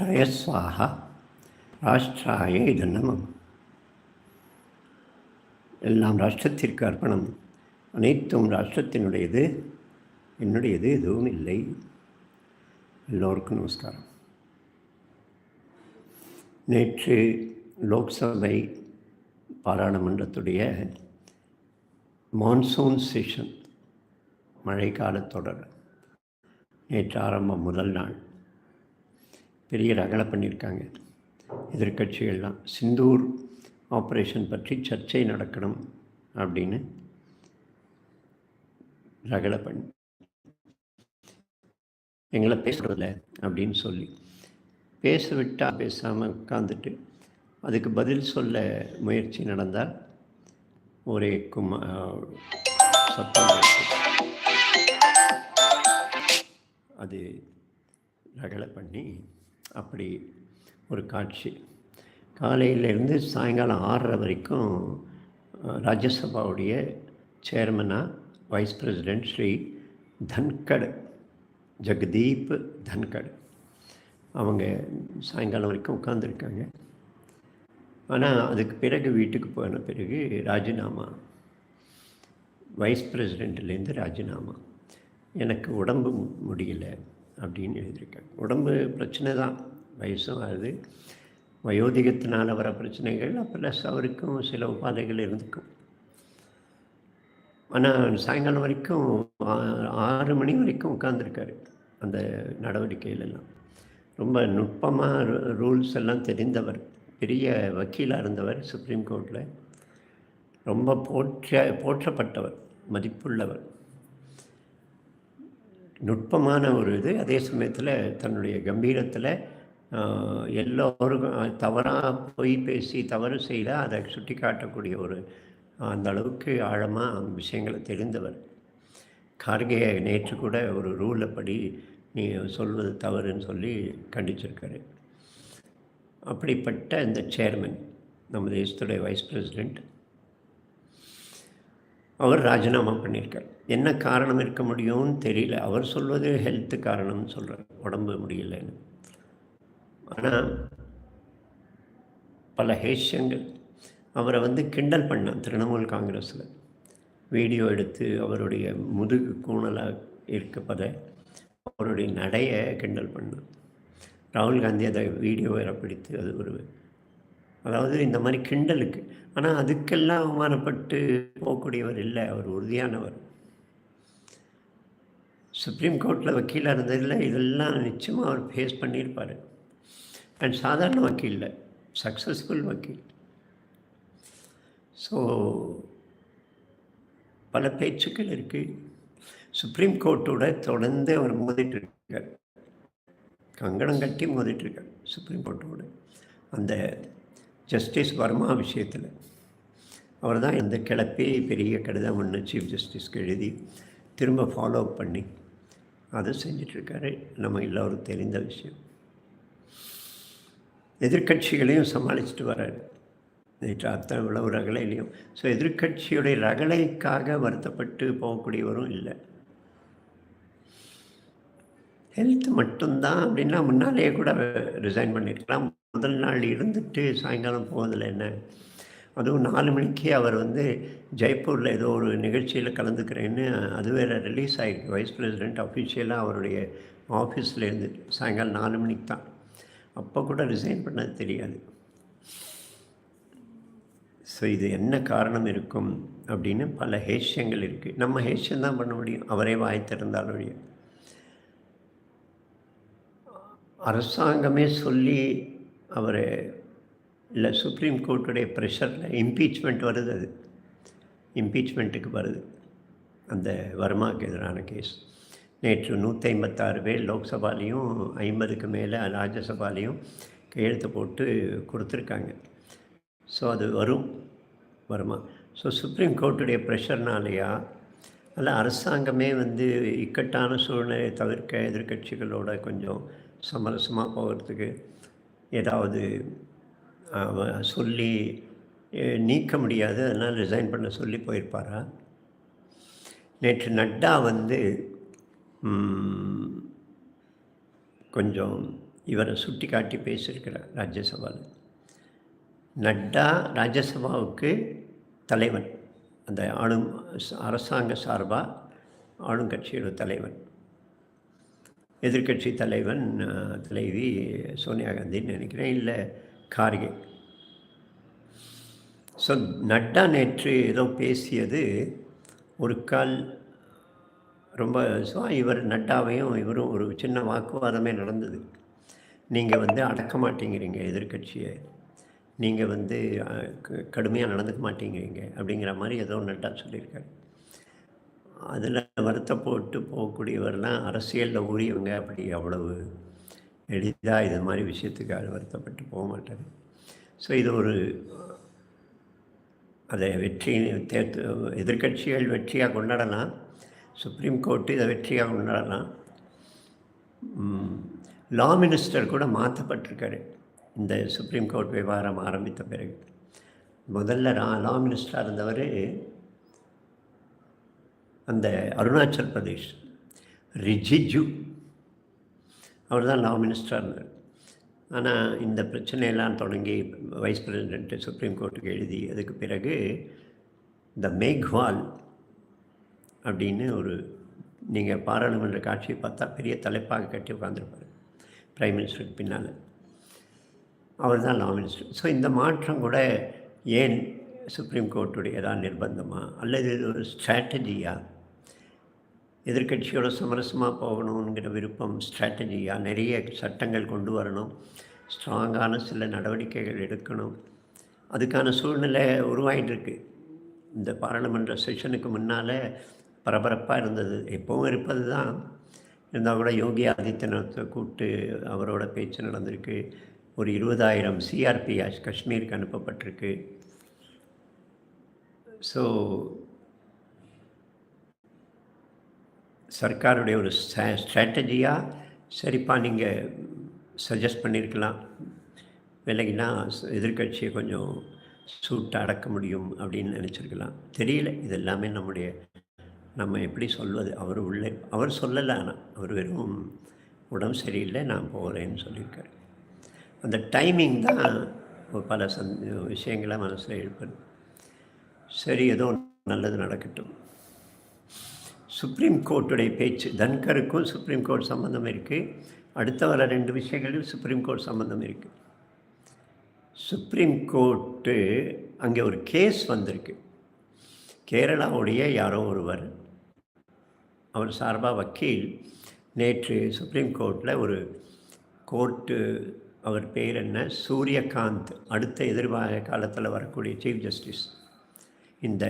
ராஷ்டிராய ஸ்வாஹா ராஷ்டிராய இது நமம் எல்லாம் ராஷ்டிரத்திற்கு அர்ப்பணம். அனைத்தும் ராஷ்டிரத்தினுடையது என்னுடையது எதுவும் இல்லை. எல்லோருக்கும் நமஸ்காரம். நேற்று லோக்சபை பாராளுமன்றத்துடைய மான்சூன் செஷன் மழைக்காலத் தொடர். நேற்று ஆரம்பம் முதல் நாள். பெரிய ரகலை பண்ணியிருக்காங்க. எதிர்க்கட்சிகள்லாம். சிந்தூர் ஆப்ரேஷன் பற்றி சர்ச்சை நடக்கணும் அப்படின்னு ரகலை பண்ணி எங்களை பேசுறதில்ல அப்படின்னு சொல்லி. பேச விட்டால் பேசாமல் உட்காந்துட்டு அதுக்கு பதில் சொல்ல முயற்சி நடந்தால் ஒரே குமா சத்தம் அது ரகலை பண்ணி அப்படி ஒரு காட்சி. காலையிலேருந்து சாயங்காலம் ஆறரை வரைக்கும் ராஜ்யசபாவுடைய சேர்மனாக வைஸ் பிரசிடெண்ட் ஸ்ரீ தன்கட் ஜெகதீப் தன்கட். அவங்க சாயங்காலம் வரைக்கும் உட்காந்துருக்காங்க ஆனால் அதுக்கு பிறகு வீட்டுக்கு போன பிறகு ராஜினாமா. வைஸ் பிரசிடெண்ட்லேருந்து ராஜினாமா. எனக்கு உடம்பு முடியலை. அப்படின்னு எழுதியிருக்காங்க. உடம்பு பிரச்சனை தான். வயசும் ஆகுது வயோதிகத்தினால் வர பிரச்சனைகள் ப்ளஸ் அவருக்கும் சில உபாதைகள் இருந்துக்கும் ஆனால் சாயங்காலம் வரைக்கும் ஆ- ஆறு மணி வரைக்கும் உட்காந்துருக்காரு அந்த நடவடிக்கையிலெல்லாம். ரொம்ப நுட்பமாக ரூல்ஸ் எல்லாம் தெரிந்தவர் பெரிய வக்கீலாக இருந்தவர் சுப்ரீம் கோர்ட்டில் ரொம்ப போற்ற போற்றப்பட்டவர் மதிப்புள்ளவர். நுட்பமான ஒரு இது. அதே சமயத்தில் தன்னுடைய கம்பீரத்தில் எல்லோருக்கும் தவறாக பொய் பேசி தவறு செய்தால் அதை சுட்டி காட்டக்கூடிய ஒரு அந்த அளவுக்கு ஆழமாக விஷயங்களை தெரிந்தவர். கார்கே நேற்று கூட ஒரு ரூலை படி நீ சொல்வது தவறுன்னு சொல்லி கண்டிச்சிருக்காரு. அப்படிப்பட்ட இந்த சேர்மன் நம்ம தேசத்துடைய வைஸ் பிரசிடெண்ட் அவர் ராஜினாமா பண்ணியிருக்கார். என்ன காரணம் இருக்க முடியும்னு தெரியல. அவர் சொல்வது ஹெல்த்து காரணம்னு சொல்கிறார் உடம்பு முடியலைன்னு. ஆனால் பல ஹேஷ்யங்கள். அவரை வந்து கிண்டல் பண்ணான் திரிணாமுல் காங்கிரஸில். வீடியோ எடுத்து அவருடைய முதுகு கூணலாக இருக்கப்பதை அவருடைய நடையை கிண்டல் பண்ணான் ராகுல் காந்தி அதை வீடியோ வேற பிடித்து அது ஒரு அதாவது இந்த மாதிரி கிண்டலுக்கு. ஆனால் அதுக்கெல்லாம் அவமானப்பட்டு போகக்கூடியவர் இல்லை. அவர் உறுதியானவர். சுப்ரீம் கோர்ட்டில் வக்கீலாக இருந்ததில் இதெல்லாம் நிச்சயமாக அவர் ஃபேஸ் பண்ணியிருப்பார். அண்ட் சாதாரண வக்கீல் இல்லை. சக்ஸஸ்ஃபுல் வக்கீல். ஸோ பல பேச்சுக்கள் இருக்குது சுப்ரீம் கோர்ட்டோட தொடர்ந்து அவர் மோதிட்டு இருக்கார் கங்கணம் கட்டி மோதிட்டு இருக்கார் சுப்ரீம் கோர்ட்டோட அந்த ஜஸ்டிஸ் வர்மா விஷயத்தில். அவர் தான் இந்த கிளப்பே பெரிய கடிதம் ஒன்று சீஃப் ஜஸ்டிஸ்க்கு எழுதி திரும்ப ஃபாலோ பண்ணி அதை செஞ்சிட்ருக்காரு. நம்ம எல்லோரும் தெரிந்த விஷயம். எதிர்க்கட்சிகளையும் சமாளிச்சுட்டு வர்றாரு நேற்று அத்தனை இவ்வளவு ரகலையிலையும் ஸோ எதிர்க்கட்சியுடைய ரகலைக்காக வருத்தப்பட்டு போகக்கூடியவரும் இல்லை. ஹெல்த் மட்டும்தான் அப்படின்னா முன்னாலேயே கூட ரிசைன் பண்ணியிருக்கலாம் முதல் நாள் இருந்துட்டு சாயங்காலம் போவதில் என்ன? அதுவும் நாலு மணிக்கு அவர் வந்து ஜெய்ப்பூரில் ஏதோ ஒரு நிகழ்ச்சியில் கலந்துக்கிறேன்னு அது வேறு ரிலீஸ் ஆகிருக்கு வைஸ் பிரசிடெண்ட் அஃபிஷியலாக அவருடைய ஆஃபீஸ்லேருந்து சாயங்காலம் நாலு மணிக்கு தான். அப்போ கூட ரிசைன் பண்ணது தெரியாது. ஸோ இது என்ன காரணம் இருக்கும் அப்படின்னு பல ஹேஷ்யங்கள் இருக்குது நம்ம ஹேஷ்யம் தான் பண்ண முடியும். அவரே வாய் திறந்தாலும் அரசாங்கமே சொல்லி அவர் இல்லை சுப்ரீம் கோர்ட்டுடைய ப்ரெஷரில் இம்பீச்மெண்ட் வருது அது. இம்பீச்மெண்ட்டுக்கு வருது. அந்த வர்மாவுக்கு எதிரான கேஸ் நேற்று நூற்றி ஐம்பத்தாறு பேர் லோக்சபாலையும் ஐம்பதுக்கு மேலே ராஜ்யசபாலையும் கையெழுத்து போட்டு கொடுத்துருக்காங்க. ஸோ அது வரும் வருமா. ஸோ சுப்ரீம் கோர்ட்டுடைய ப்ரெஷர்னாலேயா அல்ல அரசாங்கமே வந்து இக்கட்டான சூழ்நிலையை தவிர்க்க எதிர்க்கட்சிகளோட கொஞ்சம் சமரசமாக போகிறதுக்கு ஏதாவது சொல்லி நீக்க முடியாது. அதனால் ரிசைன் பண்ண சொல்லி போயிருப்பாரா? நேற்று நட்டா வந்து கொஞ்சம் இவரை சுட்டி காட்டி பேசியிருக்கிறார் ராஜ்யசபாவில் நட்டா ராஜ்யசபாவுக்கு தலைவன். அந்த ஆளும் அரசாங்க சார்பாக ஆளுங்கட்சியோட தலைவன். எதிர்கட்சி தலைவன் தலைவி சோனியா காந்தின்னு நினைக்கிறேன். இல்லை கார்கே. ஸோ நட்டா நேற்று ஏதோ பேசியது. ஒரு கால் ரொம்ப ஸோ இவர் நட்டாவையும் இவரும் ஒரு சின்ன வாக்குவாதமே நடந்தது. நீங்கள் வந்து அடக்க மாட்டேங்கிறீங்க எதிர்கட்சியை நீங்கள் வந்து கடுமையாக நடந்துக்க மாட்டேங்கிறீங்க அப்படிங்கிற மாதிரி ஏதோ நட்டா சொல்லியிருக்காரு. அதில் வருத்தப்பட்டு போகக்கூடியவர்லாம் அரசியலில் ஊறியவங்க அப்படி அவ்வளவு எளிதாக இது மாதிரி விஷயத்துக்காக வருத்தப்பட்டு போக மாட்டார் ஸோ இது ஒரு அதை வெற்றி தேர்த்து எதிர்கட்சிகள் வெற்றியாக கொண்டாடலாம். சுப்ரீம் கோர்ட்டு இதை வெற்றியாக கொண்டாடலாம். லா மினிஸ்டர் கூட மாற்றப்பட்டிருக்காரு. இந்த சுப்ரீம் கோர்ட் விவகாரம் ஆரம்பித்த பிறகு. முதல்ல லா லா மினிஸ்டராக இருந்தவர் அந்த அருணாச்சல் பிரதேஷ். ரிஜிஜு. அவர் தான் லா மினிஸ்டராக இருந்தார். ஆனால் இந்த பிரச்சனையெல்லாம் தொடங்கி வைஸ் பிரசிடென்ட்டு சுப்ரீம் கோர்ட்டுக்கு எழுதி அதுக்கு பிறகு இந்த மேக்வால் அப்படின்னு ஒரு நீங்கள் பாராளுமன்ற காட்சியை பார்த்தா பெரிய தலைப்பாக கட்டி உட்காந்துருப்பார் ப்ரைம் மினிஸ்டருக்கு பின்னால். அவர் தான் லா மினிஸ்டர் ஸோ இந்த மாற்றம் கூட ஏன் சுப்ரீம் கோர்ட்டுடைய ஏதாவது நிர்பந்தமாக அல்லது இது ஒரு ஸ்ட்ராட்டஜியாக எதிர்கட்சியோட சமரசமாக போகணுங்கிற விருப்பம் ஸ்ட்ராட்டஜியாக நிறைய சட்டங்கள் கொண்டு வரணும். ஸ்ட்ராங்கான சில நடவடிக்கைகள் எடுக்கணும். அதுக்கான சூழ்நிலை உருவாகிட்டுருக்கு இந்த பாராளுமன்ற செஷனுக்கு முன்னால் பரபரப்பாக இருந்தது. எப்பவும் இருப்பது தான் இருந்தால் கூட யோகி ஆதித்யநாத்தை கூப்பிட்டு அவரோட பேச்சு நடந்திருக்கு. ஒரு இருபதாயிரம் சிஆர்பி காஷ்மீருக்கு அனுப்பப்பட்டிருக்கு. ஸோ சர்க்காருடைய ஒரு ஸ்ட்ராட்டஜியாக சரிப்பா நீங்கள் சஜஸ்ட் பண்ணியிருக்கலாம் விலகினா எதிர்கட்சியை கொஞ்சம் சூட்டை அடக்க முடியும் அப்படின்னு நினச்சிருக்கலாம். தெரியல. இது எல்லாமே நம்முடைய நம்ம எப்படி சொல்வது? அவர் உள்ளே அவர் சொல்லலை ஆனால் அவர் வெறும் உடம்பு சரியில்லை நான் போகிறேன்னு சொல்லியிருக்காரு. அந்த டைமிங் தான் பல சந் விஷயங்களை மனசில் எழுப்பது. சரி ஏதோ நல்லது நடக்கட்டும். சுப்ரீம் கோர்ட்டுடைய பேச்சு தன்கருக்கும் சுப்ரீம் கோர்ட் சம்மந்தம் இருக்குது அடுத்த வர ரெண்டு விஷயங்களும் சுப்ரீம் கோர்ட் சம்மந்தம் இருக்குது சுப்ரீம் கோர்ட்டு அங்கே ஒரு கேஸ் வந்திருக்கு. கேரளாவுடைய யாரோ ஒருவர் அவர் சார்பாக வக்கீல் நேற்று சுப்ரீம் கோர்ட்டில் ஒரு கோர்ட்டு அவர் பேர் என்ன? சூரியகாந்த் அடுத்த எதிர்வாக காலத்தில் வரக்கூடிய சீஃப் ஜஸ்டிஸ் இந்த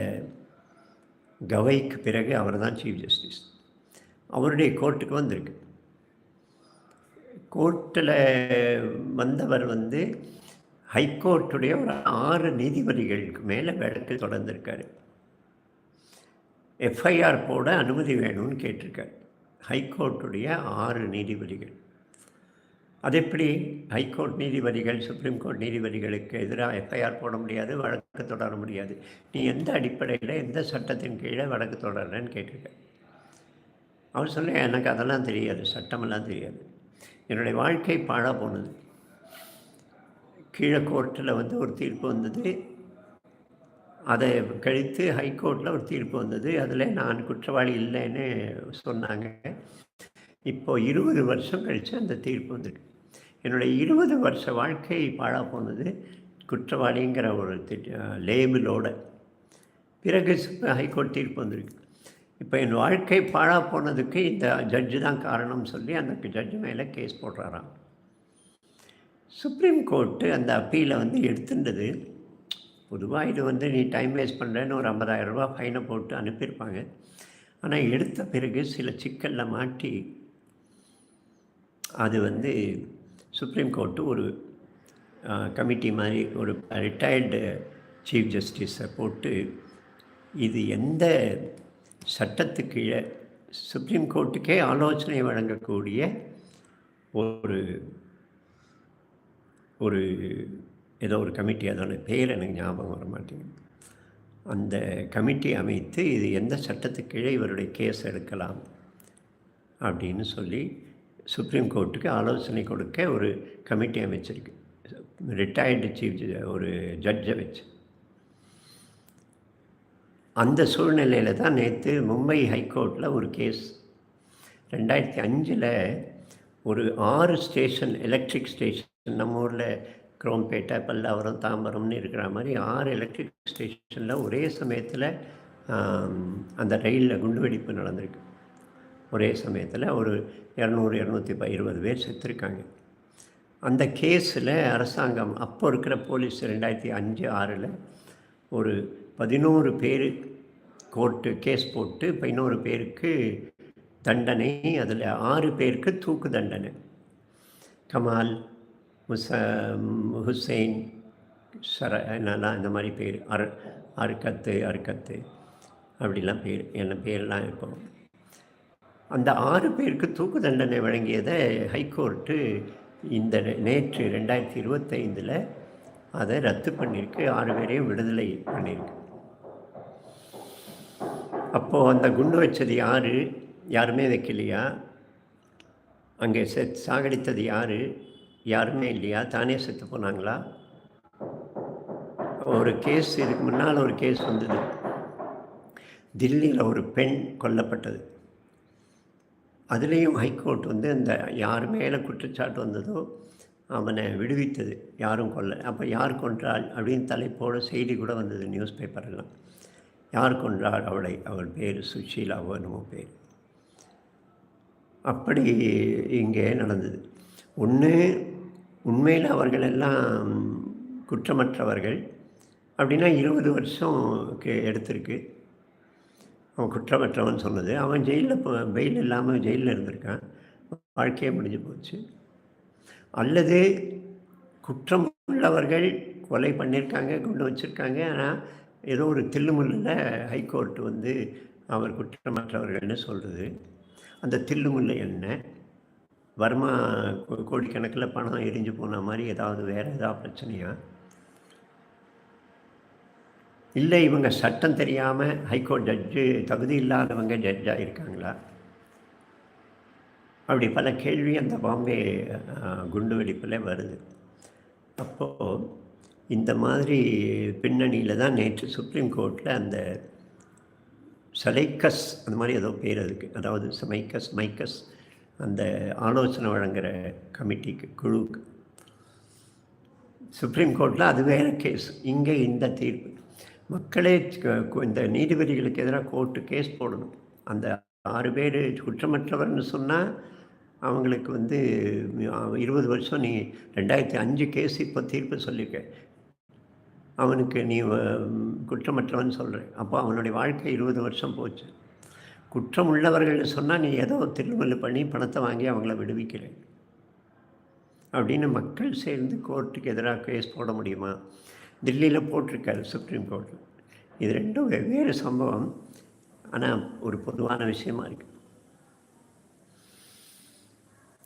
கவைக்கு பிறகு அவர் தான் சீஃப் ஜஸ்டிஸ் அவருடைய கோர்ட்டுக்கு வந்திருக்கு. கோர்ட்டில் வந்தவர் வந்து ஹைகோர்ட்டுடைய ஒரு ஆறு நீதிபதிகளுக்கு மேலே வழக்கு தொடர்ந்துருக்காரு. எஃப்ஐஆர் போட அனுமதி வேணும்னு கேட்டிருக்காரு. ஹைகோர்ட்டுடைய ஆறு நீதிபதிகள். அது எப்படி ஹைகோர்ட் நீதிபதிகள் சுப்ரீம் கோர்ட் நீதிபதிகளுக்கு எதிராக எஃப்ஐஆர் போட முடியாது வழக்கு தொடர முடியாது. நீ எந்த அடிப்படையில் எந்த சட்டத்தின் கீழே வழக்கு தொடர்றேன்னு கேட்டிருக்க. அவர் சொல்ல எனக்கு அதெல்லாம் தெரியாது சட்டமெல்லாம் தெரியாது. என்னுடைய வாழ்க்கை பாழாக போனது. கீழே கோர்ட்டில் வந்து ஒரு தீர்ப்பு வந்தது. அதை கழித்து ஹைகோர்ட்டில் ஒரு தீர்ப்பு வந்தது. அதில் நான் குற்றவாளி இல்லைன்னு சொன்னாங்க. இப்போது இருபது வருஷம் கழித்து அந்த தீர்ப்பு வந்துட்டு. என்னுடைய இருபது வருஷ வாழ்க்கை பாழாக போனது குற்றவாளிங்கிற ஒரு லேபிளோட. பிறகு ஹைகோர்ட் தீர்ப்பு வந்திருக்கு. இப்போ என் வாழ்க்கை பாழாக போனதுக்கு இந்த ஜட்ஜு தான் காரணம் சொல்லி அந்த ஜட்ஜு மேலே கேஸ் போடுறாராம். சுப்ரீம் கோர்ட்டு அந்த அப்பீலை வந்து எடுத்துட்டது. பொதுவாக இது வந்து நீ டைம் வேஸ்ட் பண்ணுறேன்னு ஒரு ஐம்பதாயிரம் ரூபா ஃபைனை போட்டு அனுப்பியிருப்பாங்க. ஆனால் எடுத்த பிறகு சில சிக்கலில் மாட்டி அது வந்து சுப்ரீம் கோர்ட்டு ஒரு கமிட்டி மாதிரி ஒரு ரிட்டையர்டு சீஃப் ஜஸ்டிஸை போட்டு இது எந்த சட்டத்துக்கு சுப்ரீம் கோர்ட்டுக்கே ஆலோசனை வழங்கக்கூடிய ஒரு ஒரு ஏதோ ஒரு கமிட்டி அதோட பேர் எனக்கு ஞாபகம் வர மாட்டேங்குது. அந்த கமிட்டி அமைத்து இது எந்த சட்டத்துக்கீழே இவருடைய கேஸ் எடுக்கலாம் அப்படின்னு சொல்லி சுப்ரீம் கோர்ட்டுக்கு ஆலோசனை கொடுக்க ஒரு கமிட்டி அமைச்சிருக்கு. ரிட்டையர்டு சீஃப் ஒரு ஜட்ஜை வச்சு. அந்த சூழ்நிலையில் தான் நேற்று மும்பை ஹைகோர்ட்டில் ஒரு கேஸ் ரெண்டாயிரத்தி அஞ்சில் ஒரு ஆறு ஸ்டேஷன் எலக்ட்ரிக் ஸ்டேஷன் நம்ம ஊரில் குரோம்பேட்டை பல்லாவரம் தாம்பரம்னு இருக்கிற மாதிரி ஆறு எலக்ட்ரிக் ஸ்டேஷனில் ஒரே சமயத்தில் அந்த ரயிலில் குண்டுவெடிப்பு நடந்திருக்கு. ஒரே சமயத்தில் ஒரு இரநூறு இரநூத்தி ப இருபது பேர் செத்துருக்காங்க. அந்த கேஸில் அரசாங்கம் அப்போ இருக்கிற போலீஸ் ரெண்டாயிரத்தி அஞ்சு ஆறில் ஒரு பதினோரு பேர் கோர்ட்டு கேஸ் போட்டு பதினோரு பேருக்கு தண்டனை அதில் ஆறு பேருக்கு தூக்கு தண்டனை. கமால் முச ஹுசைன் சர என்னெல்லாம் இந்த மாதிரி பேர் அர் அறுக்கத்து அறுக்கத்து அப்படிலாம் பேர் என்ன பேர்லாம் இப்போ அந்த ஆறு பேருக்கு தூக்கு தண்டனை வழங்கியதை ஹைகோர்ட்டு இந்த நேற்று ரெண்டாயிரத்தி இருபத்தைந்தில் அதை ரத்து பண்ணியிருக்கு. ஆறு பேரையும் விடுதலை பண்ணியிருக்கு. அப்போது அந்த குண்டு வச்சது யார்? யாருமே வைக்கலையா அங்கே செ சாகடித்தது யார்? யாருமே இல்லையா? தானே செத்து போனாங்களா? ஒரு கேஸ் இதுக்கு முன்னால் ஒரு கேஸ் வந்தது. தில்லியில் ஒரு பெண் கொல்லப்பட்டது. அதுலேயும் ஹைகோர்ட் வந்து அந்த யார் மேலே குற்றச்சாட்டு வந்ததோ அவனை விடுவித்தது. யாரும் கொல்ல அப்போ யார் கொன்றாள் அப்படின்னு தலைப்போட செய்தி கூட வந்தது நியூஸ் பேப்பரெல்லாம். யார் கொன்றாள் அவளை? அவள் பேர் சுஷீலாவோ என்னமோ பேர். அப்படி இங்கே நடந்தது. ஒன்று உண்மையில் அவர்கள் எல்லாம் குற்றமற்றவர்கள். அப்படின்னா இருபது வருஷம் எடுத்திருக்கு. அவன் குற்றமற்றவன் சொன்னது. அவன் ஜெயிலில் இப்போ பெயில் இல்லாமல் ஜெயிலில் இருந்திருக்கான். வாழ்க்கையே முடிஞ்சு போச்சு. அல்லது குற்றம் உள்ளவர்கள் கொலை பண்ணியிருக்காங்க கொண்டு வச்சுருக்காங்க. ஆனால் ஏதோ ஒரு தில்லுமுல்லில் ஹைகோர்ட் வந்து அவர் குற்றமற்றவர்கள்னு சொல்கிறது அந்த தில்லுமுல்லை என்ன? வர்மா கோடிக்கணக்கில் பணம் எரிஞ்சு போன மாதிரி ஏதாவது வேறு ஏதாவது பிரச்சனையா? இல்லை இவங்க சட்டம் தெரியாமல் ஹைகோர்ட் ஜட்ஜு தகுதி இல்லாதவங்க ஜட்ஜாக இருக்காங்களா? அப்படி பல கேள்வி அந்த பாம்பே குண்டு வெடிப்பில் வருது. அப்போது இந்த மாதிரி பின்னணியில் தான் நேற்று சுப்ரீம் கோர்ட்டில் அந்த சலைக்கஸ் அந்த மாதிரி ஏதோ பேர் அதுக்கு. அதாவது சமைக்கஸ் மைக்கஸ் அந்த ஆலோசனை வழங்குகிற கமிட்டிக்கு குழுவுக்கு. சுப்ரீம் கோர்ட்டில் அது வேறு கேஸ் இங்கே இந்த தீர்ப்பு. மக்களே இந்த நீதிபதிகளுக்கு எதிராக கோர்ட்டு கேஸ் போடணும். அந்த ஆறு பேர் குற்றமற்றவர்னு சொன்னால் அவங்களுக்கு வந்து இருபது வருஷம் நீ ரெண்டாயிரத்தி அஞ்சு கேஸ் இப்போ தீர்ப்பு சொல்லியிருக்க அவனுக்கு நீ குற்றமற்றவன் சொல்கிற அப்போ அவனுடைய வாழ்க்கை இருபது வருஷம் போச்சு. குற்றம் உள்ளவர்கள் சொன்னால் நீ ஏதோ திருமல்லு பண்ணி பணத்தை வாங்கி அவங்கள விடுவிக்கிறேன் அப்படின்னு மக்கள் சேர்ந்து கோர்ட்டுக்கு எதிராக கேஸ் போட முடியுமா? தில்லியில் போட்டிருக்காரு சுப்ரீம் கோர்ட்டில் இது ரெண்டும் வெவ்வேறு சம்பவம். ஆனால் ஒரு பொதுவான விஷயமா இருக்கு.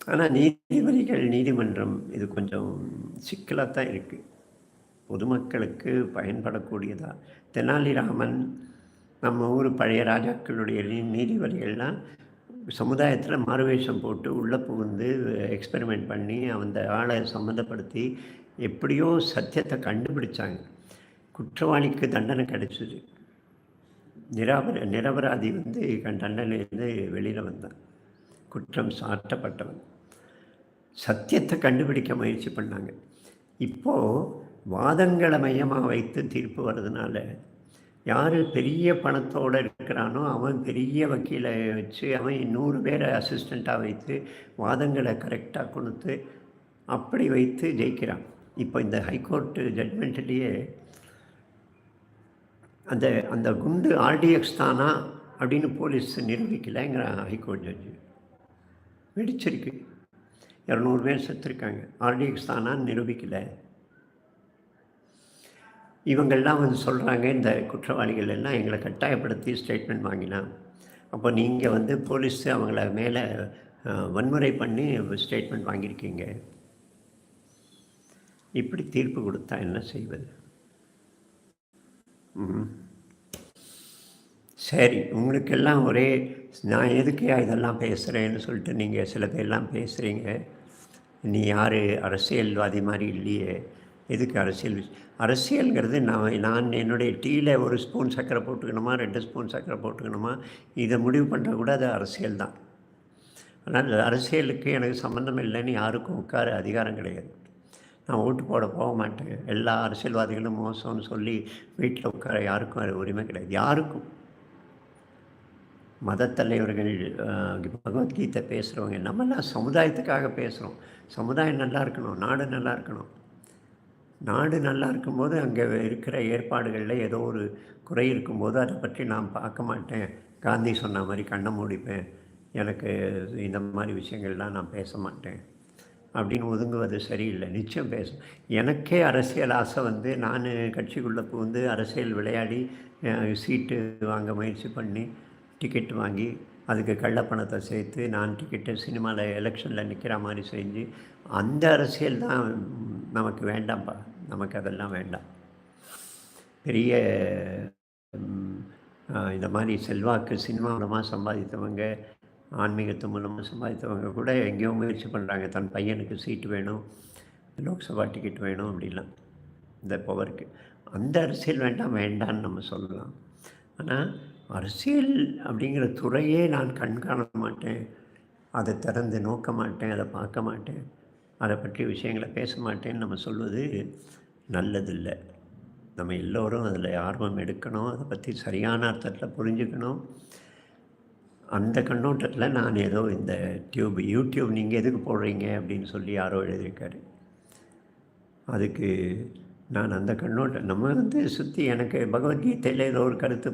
ஆனால் நீதிபதிகள் நீதிமன்றம் இது கொஞ்சம் சிக்கலாக தான் இருக்குது பொதுமக்களுக்கு பயன்படக்கூடியதாக தெனாலிராமன் நம்ம ஊர் பழைய ராஜாக்களுடைய நீதிபதிகள்லாம் சமுதாயத்தில் மாறுவேஷம் போட்டு உள்ளே புகுந்து எக்ஸ்பெரிமெண்ட் பண்ணி அந்த ஆளை சம்மந்தப்படுத்தி எப்படியோ சத்தியத்தை கண்டுபிடிச்சாங்க. குற்றவாளிக்கு தண்டனை கிடைச்சிது. நிராபர நிரபராதி வந்து தண்டனையிலேருந்து வெளியில் வந்தான். குற்றம் சாட்டப்பட்டவன். சத்தியத்தை கண்டுபிடிக்க முயற்சி பண்ணாங்க. இப்போது வாதங்களை மையமாக வைத்து தீர்ப்பு வர்றதுனால யார் பெரிய பணத்தோடு இருக்கிறானோ அவன் பெரிய வக்கீலை வச்சு அவன் நூறு பேரை அசிஸ்டண்ட்டாக வைத்து வாதங்களை கரெக்டாக கொடுத்து அப்படி வைத்து ஜெயிக்கிறான். இப்போ இந்த ஹைகோர்ட்டு ஜட்மெண்ட்லேயே அந்த அந்த குண்டு ஆர்டிஎக்ஸ் தானா அப்படின்னு போலீஸ் நிரூபிக்கலைங்கிற ஹைகோர்ட் ஜட்ஜு. வெடிச்சிருக்கு. இரநூறு பேர் செத்துருக்காங்க. ஆர்டிஎக்ஸ் தானான்னு நிரூபிக்கலை. இவங்கள்லாம் வந்து சொல்கிறாங்க இந்த குற்றவாளிகள் எல்லாம் எங்களை கட்டாயப்படுத்தி ஸ்டேட்மெண்ட் வாங்கினான். அப்போ நீங்கள் வந்து போலீஸ் அவங்கள மேலே வன்முறை பண்ணி ஸ்டேட்மெண்ட் வாங்கியிருக்கீங்க. இப்படி தீர்ப்பு கொடுத்தா என்ன செய்வது? சரி உங்களுக்கெல்லாம் ஒரே நான் எதுக்கையா இதெல்லாம் பேசுகிறேன்னு சொல்லிட்டு நீங்கள் சில பேர்லாம் பேசுகிறீங்க நீ யார்? அரசியல்வாதி மாதிரி இல்லையே. எதுக்கு அரசியல்? அரசியல்ங்கிறது நான் நான் என்னுடைய டீயில் ஒரு ஸ்பூன் சர்க்கரை போட்டுக்கணுமா? ரெண்டு ஸ்பூன் சர்க்கரை போட்டுக்கணுமா? இதை முடிவு பண்ணுற கூட அது அரசியல் தான் ஆனால் அரசியலுக்கு எனக்கு சம்மந்தம் இல்லைன்னு யாருக்கும் உட்கார அதிகாரம் கிடையாது. நான் ஓட்டு போட போக மாட்டேன். எல்லா அரசியல்வாதிகளும் மோசம்னு சொல்லி வீட்டில் உட்கார யாருக்கும் அது உரிமை கிடையாது. யாருக்கும். மதத்தலைவர்கள் பகவத்கீதை பேசுகிறவங்க நம்மெல்லாம் சமுதாயத்துக்காக பேசுகிறோம் சமுதாயம் நல்லா இருக்கணும் நாடு நல்லா இருக்கணும். நாடு நல்லா இருக்கும்போது அங்கே இருக்கிற ஏற்பாடுகளில் ஏதோ ஒரு குறை இருக்கும்போது அதை பற்றி நான் பார்க்க மாட்டேன். காந்தி சொன்ன மாதிரி கண்ணை மூடிப்பேன். எனக்கு இந்த மாதிரி விஷயங்கள்லாம் நான் பேச மாட்டேன். அப்படின்னு ஒதுங்குவது சரியில்லை. நிச்சயம் பேசும். எனக்கே அரசியல் ஆசை வந்து நான் கட்சிக்குள்ளே புகுந்து அரசியல் விளையாடி சீட்டு வாங்க முயற்சி பண்ணி டிக்கெட் வாங்கி அதுக்கு கள்ளப்பணத்தை சேர்த்து நான் டிக்கெட்டு சினிமாவில் எலெக்ஷனில் நிற்கிற மாதிரி செஞ்சு அந்த அரசியல் தான் நமக்கு வேண்டாம்ப்பா. நமக்கு அதெல்லாம் வேண்டாம். பெரிய இந்த மாதிரி செல்வாக்கு சினிமா மூலமாக சம்பாதித்தவங்க ஆன்மீகத்து மூலமாக சம்பாதித்தவங்க கூட எங்கேயோ முயற்சி பண்ணுறாங்க தன் பையனுக்கு சீட்டு வேணும் லோக்சபா டிக்கெட் வேணும் அப்படிலாம். இந்த பவருக்கு. அந்த அரசியல் வேண்டாம் வேண்டான்னு நம்ம சொல்லலாம். ஆனால் அரசியல் அப்படிங்கிற துறையே நான் கண்காண மாட்டேன். அதை திறந்து நோக்க மாட்டேன் அதை பார்க்க மாட்டேன். அதை பற்றி விஷயங்களை பேச மாட்டேன்னு நம்ம சொல்வது நல்லதில்லை. நம்ம எல்லோரும் அதில் ஆர்வம் எடுக்கணும். அதை பற்றி சரியான அர்த்தத்தில் புரிஞ்சுக்கணும். அந்த கண்ணோட்டத்தில் நான் ஏதோ இந்த டியூப் யூடியூப் நீங்கள் எதுக்கு போடுறீங்க அப்படின்னு சொல்லி யாரோ எழுதியிருக்காரு. அதுக்கு நான் அந்த கண்ணோட்டம் நம்ம வந்து சுற்றி எனக்கு பகவத்கீதையில் ஏதோ ஒரு கருத்து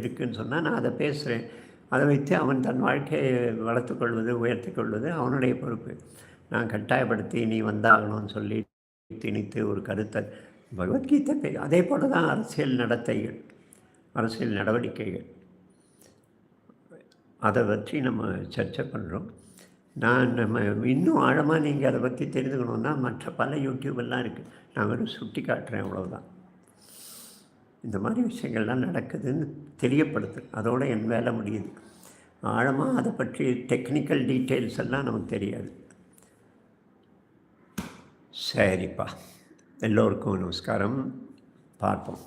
இருக்குதுன்னு சொன்னால் நான் அதை பேசுகிறேன் அதை வைத்து அவன் தன் வாழ்க்கையை வளர்த்துக்கொள்வது உயர்த்தி கொள்வது அவனுடைய பொறுப்பு. நான் கட்டாயப்படுத்தி நீ வந்தாகணும்னு சொல்லி திணித்து ஒரு கருத்தை பகவத்கீதை அதே போல் தான் அரசியல் நடத்தைகள் அரசியல் நடவடிக்கைகள். அதை பற்றி நம்ம சர்ச்சை பண்ணுறோம் நான் நம்ம இன்னும் ஆழமாக நீங்கள் அதை பற்றி தெரிஞ்சுக்கணுன்னா மற்ற பல யூடியூபெல்லாம் இருக்குது நான் வெறும் சுட்டி காட்டுறேன் அவ்வளோதான் இந்த மாதிரி விஷயங்கள்லாம் நடக்குதுன்னு தெரியப்படுத்து அதோடு என் வேலை முடியுது. ஆழமாக அதை பற்றி டெக்னிக்கல் டீட்டெயில்ஸ் எல்லாம் நமக்கு தெரியாது. சரிப்பா. எல்லோருக்கும் நமஸ்காரம். பார்ப்போம்.